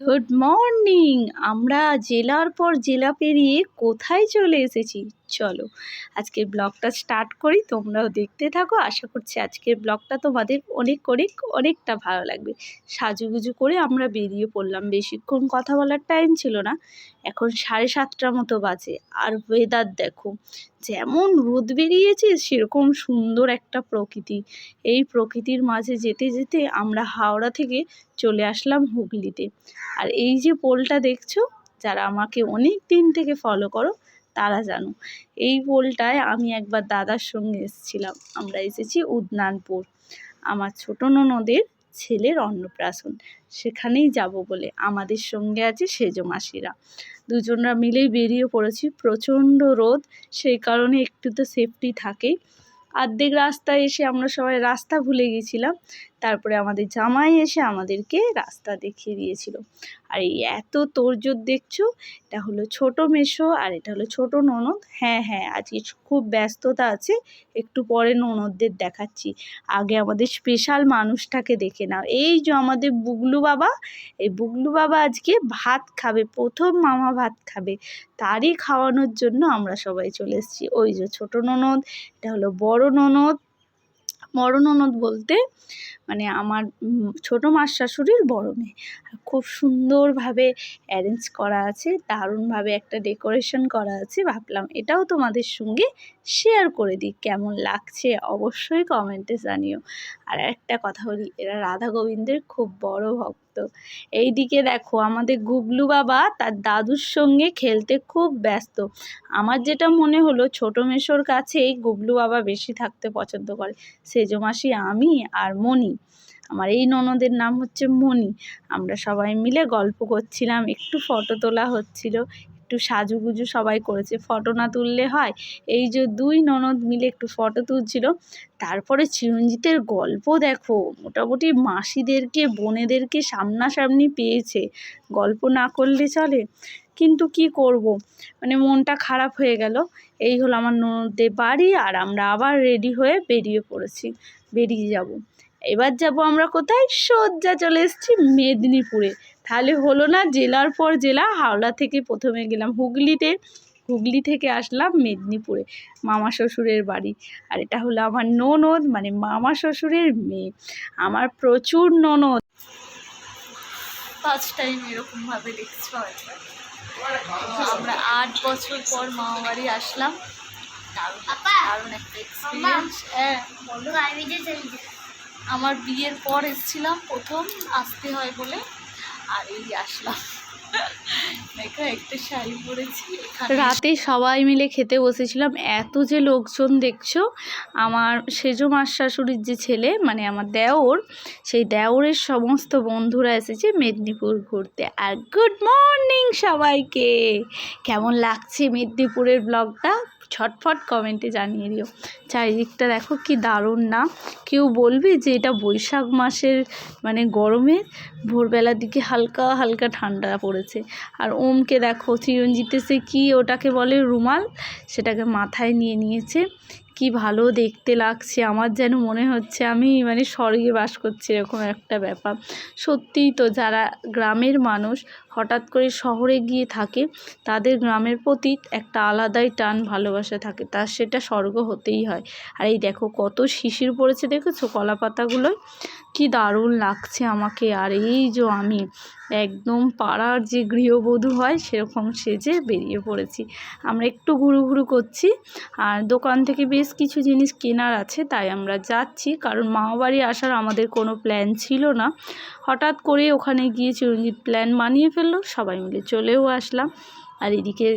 Good morning আমরা জেলার পর জেলা পেরিয়ে কোথায় চলে এসেছি? চলো, আজকের ব্লগটা স্টার্ট করি, তোমরাও দেখতে থাকো। আশা করছি আজকের ব্লগটা তোমাদের অনেক অনেক, অনেকটা ভালো লাগবে। সাজুগুজু করে আমরা বেরিয়ে পড়লাম। বেশিক্ষণ কথা বলার টাইম ছিল না। এখন সাড়ে সাতটার মতো বাজে। আর ওয়েদার দেখো, যেমন রোদ বেরিয়েছে, সেরকম সুন্দর একটা প্রকৃতি। এই প্রকৃতির মাঝে যেতে যেতে আমরা হাওড়া থেকে চলে আসলাম হুগলিতে। আর এই যে পোলটা দেখছ, যারা আমাকে অনেক দিন থেকে ফলো করো তারা জানো। এই পোলটায় আমি একবার দাদার সঙ্গে এসেছিলাম। আমরা এসেছি উদনানপুর। আমার ছোটো ননদের ছেলের অন্নপ্রাশন। সেখানেই যাব বলে আমাদের সঙ্গে আছে সেজো মাসিরা। দুজনরা মিলেই বেরিয়ে পড়েছি। প্রচণ্ড রোদ, সেই কারণে একটু তো সেফটি থাকেই। অর্ধেক রাস্তায় এসে আমরা সবাই রাস্তা ভুলে গেছিলাম। তারপরে আমাদের জামাই এসে আমাদেরকে রাস্তা দেখিয়ে দিয়েছিল। আর এই এত তোড়জোড় দেখছ? এটা হলো ছোট মেশো আর এটা হলো ছোট ননদ। হ্যাঁ হ্যাঁ আজকে খুব ব্যস্ততা আছে, একটু পরে ননদদের দেখাচ্ছি। আগে আমাদের স্পেশাল মানুষটাকে দেখে নাও। এই যে আমাদের বুগলু বাবা, এই বুগলু বাবা আজকে ভাত খাবে, প্রথম মামা ভাত খাবে। তারই খাওয়ানোর জন্য আমরা সবাই চলে এসেছি। ওই যে ছোট ননদ, এটা হলো বড় ননদ বড় ননদ বলতে মানে আমার ছোটো মাস শাশুড়ির বড় মেয়ে। খুব সুন্দরভাবে অ্যারেঞ্জ করা আছে, দারুণভাবে একটা ডেকোরেশন করা আছে। ভাবলাম এটাও তোমাদের সঙ্গে শেয়ার করে দিই, কেমন লাগছে অবশ্যই কমেন্টে জানিও। আর একটা কথা বলি, এরা রাধা গোবিন্দের খুব বড় ভক্ত। এই দিকে দেখো আমাদের গুবলু বাবা তার দাদুর সঙ্গে খেলতে খুব ব্যস্ত। আমার যেটা মনে হলো ছোটো মেশোর কাছেই গুবলু বাবা বেশি থাকতে পছন্দ করে সেজমাসি আমি আর মণি। আমার এই ননদের নাম হচ্ছে মণি। আমরা সবাই মিলে গল্প করছিলাম, একটু ফটো তোলা হচ্ছিল, একটু সাজুগুজু সবাই করেছে, ফটো না তুললে হয়? এই যে দুই ননদ মিলে একটু ফটো তুলছিল, তারপরে চিরঞ্জিতের গল্প দেখো, মোটামুটি মাসিদেরকে, বোনেদেরকে সামনাসামনি পেয়েছে, গল্প না করলে চলে? কিন্তু কি করব? মানে মনটা খারাপ হয়ে গেল, এই হলো আমার ননদদের বাড়ি, আর আমরা আবার রেডি হয়ে বেরিয়ে পড়েছি, বেরিয়ে যাব। এবার যাব আমরা কোথায়? সোজা চলে এসেছি মেদিনীপুরে। তাহলে হলো না জেলার পর জেলা হাওড়া থেকে প্রথমে গেলাম হুগলিতে। হুগলি থেকে আসলাম মেদিনীপুরে মামা শ্বশুরের বাড়ি। আর এটা হলো আমার ননদ মানে মামা শ্বশুরের মেয়ে। আমার প্রচুর ননদ। ফার্স্ট টাইম এরকমভাবে দেখছ আমরা আট বছর পর মামা বাড়ি আসলাম। দারুণ দারুণ একটা এক্সপিরিয়েন্স হ্যাঁ বলো। আমার বিয়ের পর এসেছিলাম প্রথম, আসতে হয় বলে, আর এই আসলাম। রাতে সবাই মিলে খেতে বসেছিলাম। এত যে লোকজন দেখছ, আমার সেজো মাস শাশুড়ির যে ছেলে মানে আমার দেওর, সেই দেওরের সমস্ত বন্ধুরা এসেছে মেদিনীপুর ঘুরতে। আর গুড মর্নিং সবাইকে! কেমন লাগছে মেদিনীপুরের ব্লগটা ছটফট কমেন্টে জানিয়ে দিও। চারিদিকটা দেখো কি দারুণ না। কেউ বলবে যে এটা বৈশাখ মাসের মানে গরমে ভোরবেলার দিকে হালকা হালকা ঠান্ডা পড়েছে। আর ওমকে দেখো, চিরঞ্জিতে সে কী ওটাকে বলে রুমাল? সেটাকে মাথায় নিয়ে নিয়েছে। কি ভালো দেখতে লাগছে। আমার যেন মনে হচ্ছে আমি মানে স্বর্গে বাস করছি, এরকম একটা ব্যাপার। সত্যিই তো যারা গ্রামের মানুষ হঠাৎ করে শহরে গিয়ে থাকে, তাদের গ্রামের প্রতি একটা আলাদাই টান ভালোবাসা থাকে তার সেটা স্বর্গ হতেই হয়। আর এই দেখো কত শিশির পড়েছে, দেখেছ? কলা পাতাগুলোয় কি দারুণ লাগছে আমাকে। আর এই যে আমি একদম পাড়ার যে গৃহবধূ হয়, সেরকম সেজে বেরিয়ে পড়েছি। আমরা একটু ঘুরু ঘুরু করছি, আর দোকান থেকে বেশ কিছু জিনিস কেনার আছে, তাই আমরা যাচ্ছি। কারণ মামাবাড়ি আসার আমাদের কোনো প্ল্যান ছিল না। হঠাৎ করে ওখানে গিয়ে চিরঞ্জিত প্ল্যান মানিয়ে ফেলল, সবাই মিলে চলেও আসলাম। আর এদিকে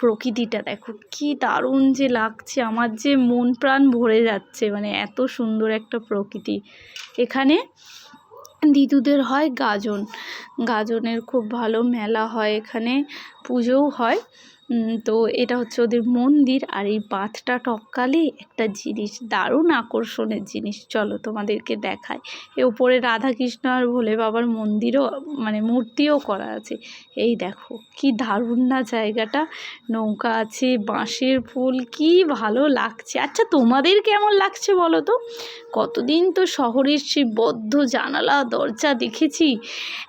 প্রকৃতিটা, দেখো কি দারুণ যে লাগছে, আমার যে মন প্রাণ ভরে যাচ্ছে মানে এত সুন্দর একটা প্রকৃতি। এখানে দিদুদের হয় গাজন, গাজনের খুব ভালো মেলা হয় এখানে, পুজোও হয়। তো এটা হচ্ছে ওদের মন্দির আর এই বাঁধটা টপকালে একটা জিনিস, দারুণ আকর্ষণের জিনিস। চলো তোমাদেরকে দেখায় এ উপরে রাধাকৃষ্ণ আর ভোলে বাবার মন্দিরও মানে মূর্তিও করা আছে। এই দেখো, কি দারুণ না জায়গাটা। নৌকা আছে, বাঁশের ফুল কি ভালো লাগছে। আচ্ছা তোমাদের কেমন লাগছে বলো তো? কতদিন তো শহরের সেই বদ্ধ জানালা, দরজা দেখেছি,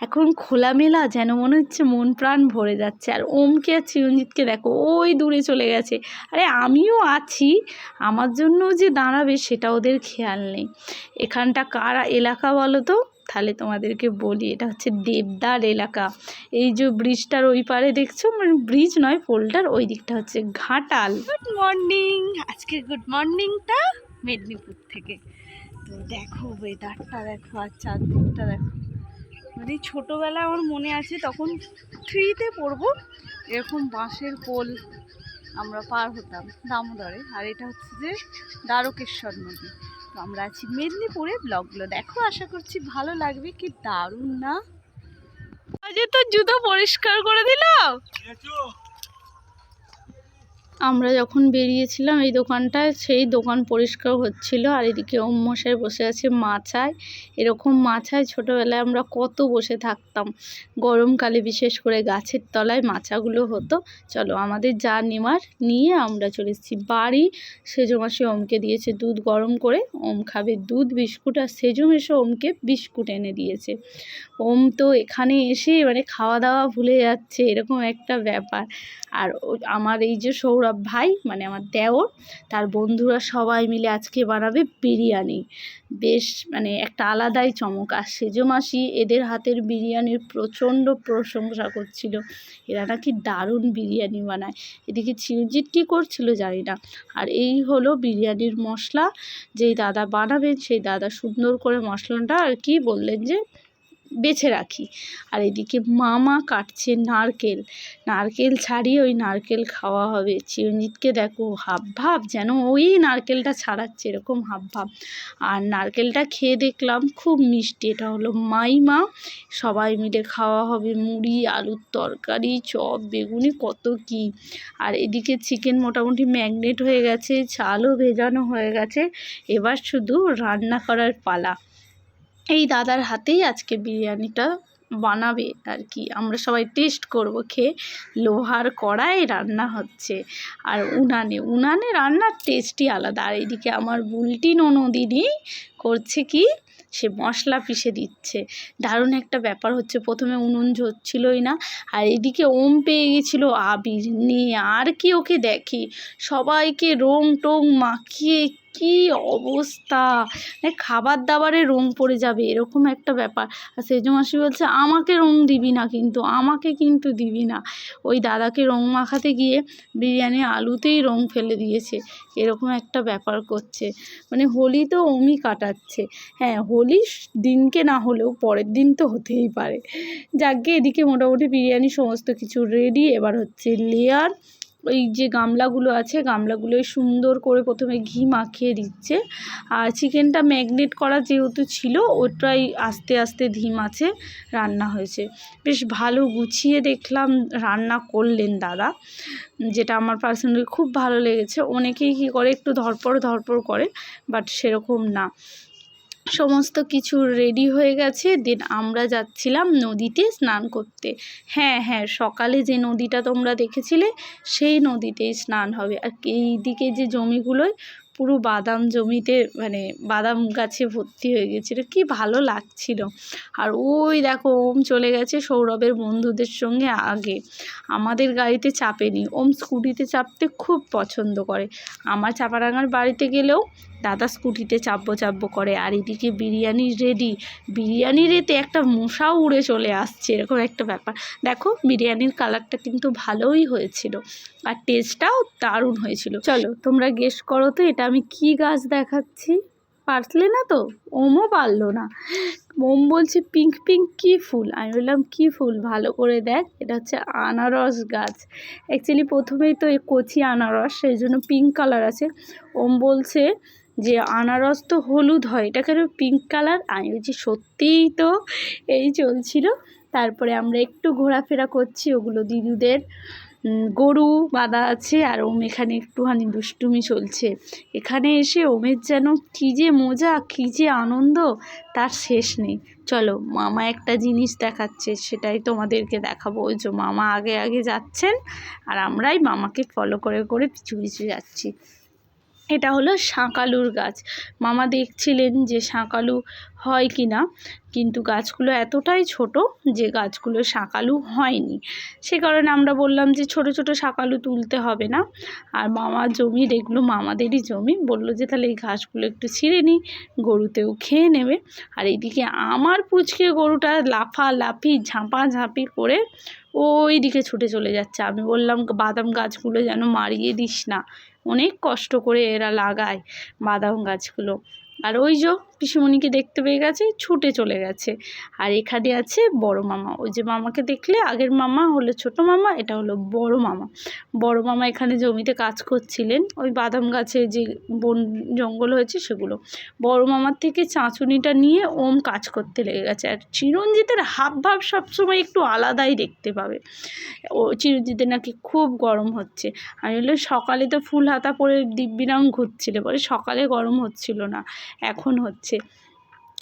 এখন খোলামেলা যেন মনে হচ্ছে মন প্রাণ ভরে যাচ্ছে। আর ওমকে আর চিরঞ্জিতকে দেখো, ওই দূরে চলে গেছে। আরে আমিও আছি, আমার জন্য যে দাঁড়াবে সেটা ওদের খেয়াল নেই। এখানটা কারা এলাকা বলো তো? তাহলে তোমাদেরকে বলি, এটা হচ্ছে দেবদার এলাকা। এই যে ব্রিজটার ওই পারে দেখছ? মানে ব্রিজ নয়, পোলটার ওই দিকটা হচ্ছে ঘাটাল। গুড মর্নিং আজকে গুড মর্নিংটা মেদিনীপুর থেকে। তো দেখো ওয়েদারটা দেখো আর চারদিকটা দেখো। মানে ছোটোবেলা আমার মনে আছে, তখন থ্রিতে পড়ব। এরকম বাঁশের পোল আমরা পার হতাম দামোদরে। আর এটা হচ্ছে যে দ্বারকেশ্বর নদী। তো আমরা আছি মেদিনীপুরে ব্লগগুলো দেখো, আশা করছি ভালো লাগবে। কি দারুণ না? আজ তো জুতো পরিষ্কার করে দিল। আমরা যখন বেরিয়েছিলাম এই দোকানটায়, সেই দোকান পরিষ্কার হচ্ছিল। আর এদিকে ওম মশাই বসে আছে মাচায়। এরকম মাচায় ছোটোবেলায় আমরা কত বসে থাকতাম। গরমকালে বিশেষ করে গাছের তলায় মাচাগুলো হতো। চলো আমাদের যা নেওয়ার নিয়ে আমরা চলে এসেছি। বাড়ি সেজো মাসি ওমকে দিয়েছে দুধ গরম করে। ওম খাবে দুধ, বিস্কুট আর সেজো মেশো ওমকে বিস্কুট এনে দিয়েছে। ওম তো এখানে এসে মানে খাওয়া দাওয়া ভুলে যাচ্ছে, এরকম একটা ব্যাপার। আর আমার এই যে সৌরভ ভাই মানে আমার দেওর, তার বন্ধুরা সবাই মিলে আজকে বানাবে বিরিয়ানি। বেশ মানে একটা আলাদাই চমক। আর সেজো মাসি এদের হাতের বিরিয়ানির প্রচণ্ড প্রশংসা করছিল। এরা নাকি দারুণ বিরিয়ানি বানায়। এদিকে চিরঞ্জিত কী করছিল জানি না। আর এই হলো বিরিয়ানির মশলা। যেই দাদা বানাবেন, সেই দাদা সুন্দর করে মশলাটা আর কি বললেন যে বেছে রাখি। আর এদিকে মামা কাটছে নারকেল। নারকেল ছাড়িয়ে ওই নারকেল খাওয়া হবে। চিরঞ্জিতকে দেখো হাব ভাব যেন ওই নারকেলটা ছাড়াচ্ছে এরকম হাব ভাব। আর নারকেলটা খেয়ে দেখলাম খুব মিষ্টি। এটা হলো মাইমা। সবাই মিলে খাওয়া হবে মুড়ি, আলুর তরকারি, চপ, বেগুনি, কত কি। আর এদিকে চিকেন মোটামুটি ম্যাগনেট হয়ে গেছে, চালও ভেজানো হয়ে গেছে। এবার শুধু রান্না করার পালা। এই দাদার হাতেই আজকে বিরিয়ানিটা বানাবে আর কি। আমরা সবাই টেস্ট করব খেয়ে। লোহার কড়াই রান্না হচ্ছে। আর উনানে উনানে রান্নার টেস্টই আলাদা। আর এদিকে আমার বুলটি ননদিনী করছে কি, সে মশলা পিষে দিচ্ছে। দারুণ একটা ব্যাপার হচ্ছে, প্রথমে উনুন ঝরছিলই না, আর এদিকে ওম পেয়ে গেছিল আবির। নিয়ে আর কি ওকে দেখি। সবাইকে রং টং মাখিয়ে কি অবস্থা? মানে খাবার দাবারে রং পড়ে যাবে, এরকম একটা ব্যাপার। আর সেজো মাসি বলছে, আমাকে রং দিবি না কিন্তু, আমাকে কিন্তু দিবি না। ওই দাদাকে রং মাখাতে গিয়ে বিরিয়ানি আলুতেই রং ফেলে দিয়েছে। এরকম একটা ব্যাপার করছে। মানে হোলি তো ওমই কাটাচ্ছে। হ্যাঁ হোলি দিনকে না হলেও পরের দিন তো হতেই পারে। যাকে এদিকে মোটামুটি বিরিয়ানি সমস্ত কিছু রেডি এবার হচ্ছে লেয়ার ওই যে গামলাগুলো আছে গামলাগুলোয় সুন্দর করে প্রথমে ঘি মাখিয়ে দিচ্ছে। আর চিকেনটা ম্যাগনেট করা যেহেতু ছিল, ওটাই আস্তে আস্তে ধিম আছে, রান্না হয়েছে। বেশ ভালো গুছিয়ে দেখলাম, রান্না করলেন দাদা, যেটা আমার পার্সোনালি খুব ভালো লেগেছে। অনেকেই কী করে একটু ধরপড় ধরপড় করে বাট সেরকম না। সমস্ত কিছু রেডি হয়ে গেছে দেন আমরা যাচ্ছিলাম নদীতে স্নান করতে। হ্যাঁ হ্যাঁ সকালে যে নদীটা তোমরা দেখেছিলে, সেই নদীতেই স্নান হবে। আর এই দিকে যে জমিগুলোয় পুরো বাদাম জমিতে মানে বাদাম গাছে ভর্তি হয়ে গেছিল, কি ভালো লাগছিল। আর ওই দেখো, ওম চলে গেছে সৌরভের বন্ধুদের সঙ্গে আগে। আমাদের গাড়িতে চাপেনি, ওম স্কুটিতে চাপতে খুব পছন্দ করে। আমার চাপারাঙার বাড়িতে গেলেও দাদা স্কুটিতে চাপবো চাপবো করে আর এদিকে বিরিয়ানি রেডি বিরিয়ানির এতে একটা মশাও উড়ে চলে আসছে এরকম একটা ব্যাপার। দেখো বিরিয়ানির কালারটা কিন্তু ভালোই হয়েছিল আর টেস্টটাও দারুণ হয়েছিল। চলো। তোমরা গেস করো তো এটা আমি কি গাছ দেখাচ্ছি? পারলে না তো? ওমও পারল না। ওম বলছে পিঙ্ক পিঙ্ক কী ফুল? আমি বললাম কী ফুল? ভালো করে দেখ এটা হচ্ছে আনারস গাছ। অ্যাকচুয়ালি প্রথমেই তো এই কচি আনারস সেই জন্য পিঙ্ক কালার আছে। ওম বলছে যে আনারস তো হলুদ হয় এটা কেন পিঙ্ক কালার আমি বলছি সত্যিই তো এই চলছিল। তারপরে আমরা একটু ঘোরাফেরা করছি ওগুলো দিদুদের। গরু বাঁধা আছে আর ওম এখানে একটুখানি দুষ্টুমি চলছে। এখানে এসে ওমের যেন কী যে মজা, কী যে আনন্দ, তার শেষ নেই। চলো, মামা একটা জিনিস দেখাচ্ছে, সেটাই তোমাদেরকে দেখাবো। ওই যে মামা আগে আগে যাচ্ছেন, আর আমরাই মামাকে ফলো করে করে পিছু পিছু যাচ্ছি। এটা হলো শাঁকালুর গাছ। মামা দেখছিলেন যে শাঁকালু হয় কি না কিন্তু গাছগুলো এতটাই ছোট যে গাছগুলো শাঁকালু হয়নি। সে কারণে আমরা বললাম যে ছোট ছোট শাঁকালু তুলতে হবে না। আর মামার জমি এগুলো মামাদেরই জমি, বলল যে তাহলে এই ঘাসগুলো একটু ছিঁড়ে নিই গরুতেও খেয়ে নেবে। আর এদিকে আমার পুচকে গরুটা লাফা লাফি ঝাঁপা ঝাঁপি করে ওই দিকে ছুটে চলে যাচ্ছে। আমি বললাম, বাদাম গাছগুলো যেন মারিয়ে দিস না। অনেক কষ্ট করে এরা লাগায় বাদাম গাছগুলো। আর ওই যে পিসিমণিকে দেখতে পেয়ে গেছে, ছুটে চলে গেছে। আর এখানে আছে বড় মামা। ওই যে মামাকে দেখলে আগের মামা হলো ছোট মামা, এটা হলো বড় মামা। বড় মামা এখানে জমিতে কাজ করছিলেন। ওই বাদাম গাছে যে বন, জঙ্গল হয়েছে সেগুলো। বড় মামার থেকে চাঁচুনিটা নিয়ে ওম কাজ করতে লেগে গেছে। আর চিরঞ্জিতের হাব ভাব সবসময় একটু আলাদাই দেখতে পাবে। ও চিরঞ্জিতের নাকি খুব গরম হচ্ছে। আমি বললাম, সকালে তো ফুল হাতা পরে দিব্যিরাম ঘুরছিল। বলে সকালে গরম হচ্ছিল না। এখন হচ্ছে।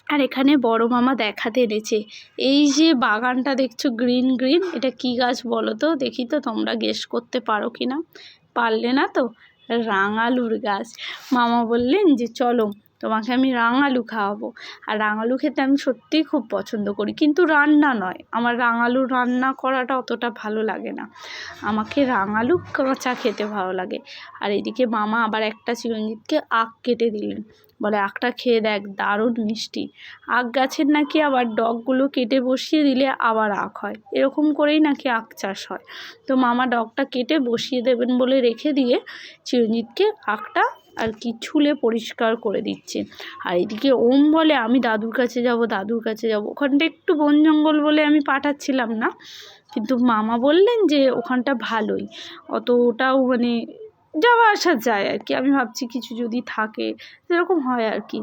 আর এখানে বড় মামা দেখাতে এনেছে। এই যে বাগানটা দেখছ গ্রিন গ্রিন, এটা কি গাছ বলো তো? দেখি তো তোমরা গেস করতে পারো কি না? পারলে না তো? রাঙালুর গাছ। মামা বললেন যে, চলো, তোমাকে আমি রাঙালু খাওয়াবো। আর রাঙালু খেতে আমি সত্যিই খুব পছন্দ করি। কিন্তু রান্না নয়। আমার রাঙালু রান্না করাটা অতটা ভালো লাগে না। আমাকে রাঙালু কাঁচা খেতে ভালো লাগে। আর এদিকে মামা আবার একটা চিরঞ্জিতকে আখ কেটে দিলেন। বলে, আখটা খেয়ে দেখ, দারুণ মিষ্টি। আখ গাছের নাকি আবার ডগগুলো কেটে বসিয়ে দিলে আবার আখ হয়। এরকম করেই নাকি আখ চাষ হয়। তো মামা ডগটা কেটে বসিয়ে দেবেন বলে রেখে দিয়ে চিরঞ্জিতকে আখটা আর কি ছুলে পরিষ্কার করে দিচ্ছে। আর এদিকে ওম বলে, আমি দাদুর কাছে যাব, দাদুর কাছে যাব। ওখানটা একটু বন জঙ্গল বলে আমি পাঠাচ্ছিলাম না। কিন্তু মামা বললেন যে, ওখানটা ভালোই। অতটাও মানে যাওয়া আসা যায় আর কি। আমি ভাবছি কিছু যদি থাকে সেরকম হয় আর কি।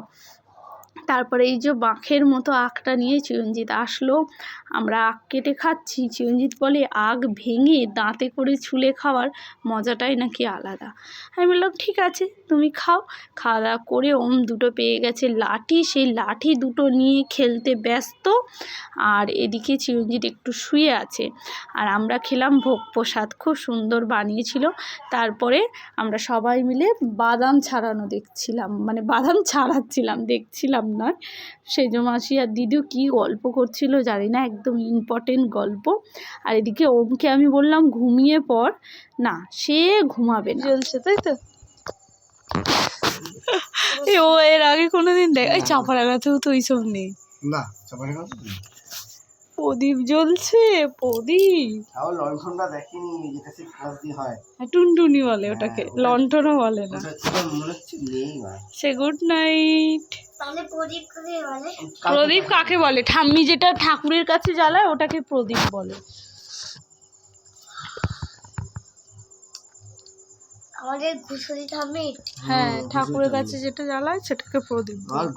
তারপরে এই যে বাঁখের মতো আখটা নিয়ে চিরঞ্জিত আসলো। আমরা আখ কেটে খাচ্ছি, চিরঞ্জিত বলে আখ ভেঙে দাঁতে করে ছুলে খাওয়ার মজাটাই নাকি আলাদা। আমি বললাম, ঠিক আছে, তুমি খাও। খাওয়া দাওয়া করে ওম দুটো পেয়ে গেছে লাঠি। সেই লাঠি দুটো নিয়ে খেলতে ব্যস্ত। আর এদিকে চিরঞ্জিত একটু শুয়ে আছে। আর আমরা খেলাম ভোগ প্রসাদ। খুব সুন্দর বানিয়েছিল। তারপরে আমরা সবাই মিলে বাদাম ছাড়ানো দেখছিলাম। মানে বাদাম ছাড়াচ্ছিলাম, দেখছিলাম না সেজো মাসি আর দিদিও কি গল্প করছিল জানি না একদম ইম্পর্টেন্ট গল্প। আর এদিকে ওমকে আমি বললাম ঘুমিয়ে পর না সে ঘুমাবে চলছে তাই তো? ও এর আগে কোনোদিন দেখ এই চাপার গাছেও তো ওইসব নেই। না চাপার কথা প্রদীপ জ্বলছে প্রদীপ। তাও লণ্ঠনটা দেখিনি যেটা সে কাজ দিয়ে হয়। হ্যাঁ, টুনটুনি বলে ওটাকে হ্যাঁ, লন্ঠনও বলে না। মনে হচ্ছে নেই সে গুড নাইট। প্রদীপ কাকে বলে? প্রদীপ কাকে বলে? ঠাম্মি যেটা ঠাকুরের কাছে জ্বালায় ওটাকে প্রদীপ বলে। আমাদের ঘুষুরি থামি হ্যাঁ ঠাকুরের কাছে যেটা জ্বালায় সেটাকে প্রদীপ বলে।